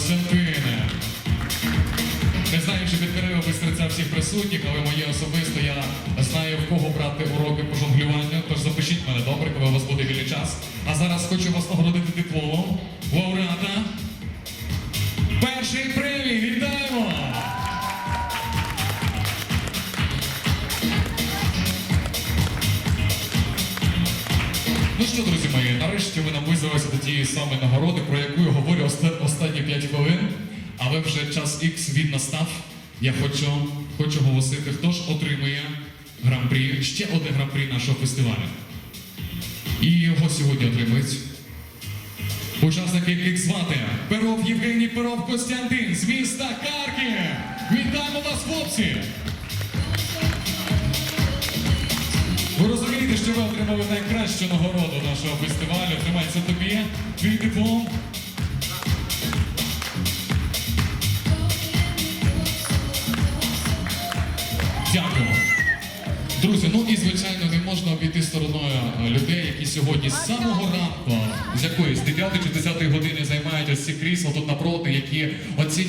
Костянтине. Не знаю, чи підкорив би серця всіх присутніх, але моє особисто я знаю, в кого брати уроки по жонглюванню, тож запишіть мене добре, коли у вас буде вільний час. А зараз хочу вас нагородити дипломом лауреата. Перший премій, вітаємо! Ну що, друзі мої, нарешті ви наблизилися до тієї самої нагороди, про яку я говорю оста- останні 5 хвилин, але вже час X від настав. Я хочу, хочу оголосити, хто ж отримує гран-прі, ще одне гран-прі нашого фестивалю. І його сьогодні отримують. Учасники, яких звати Перов Євгеній Перов Костянтин з міста Харків. Вітаємо вас, хлопці! Ви розумієте, що ви отримали найкращу нагороду нашого фестивалю. Тримайся тобі, твій диплом. Дякую. Друзі, ну і звичайно не можна обійти стороною е, людей, які сьогодні з самого ранку, з якоїсь 9 чи 10 години займають ось ці крісла тут напроти, які оцінюють.